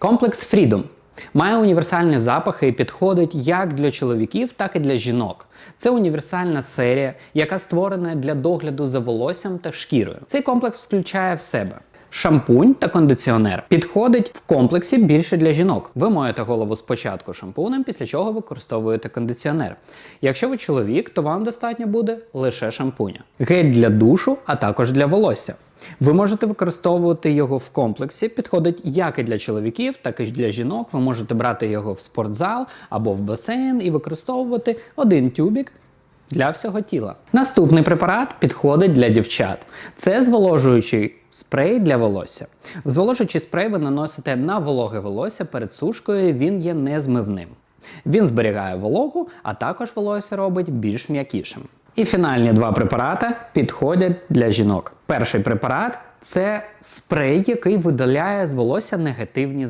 Комплекс Freedom має універсальні запахи і підходить як для чоловіків, так і для жінок. Це універсальна серія, яка створена для догляду за волоссям та шкірою. Цей комплекс включає в себе. Шампунь та кондиціонер підходить в комплексі більше для жінок. Ви моєте голову спочатку шампунем, після чого використовуєте кондиціонер. Якщо ви чоловік, то вам достатньо буде лише шампуня. Гель для душу, а також для волосся. Ви можете використовувати його в комплексі, підходить як і для чоловіків, так і для жінок. Ви можете брати його в спортзал або в басейн і використовувати один тюбік для всього тіла. Наступний препарат підходить для дівчат. Це зволожуючий спрей для волосся. Зволожуючий спрей ви наносите на вологе волосся перед сушкою, він є незмивним. Він зберігає вологу, а також волосся робить більш м'якішим. І фінальні два препарати підходять для жінок. Перший препарат це спрей, який видаляє з волосся негативні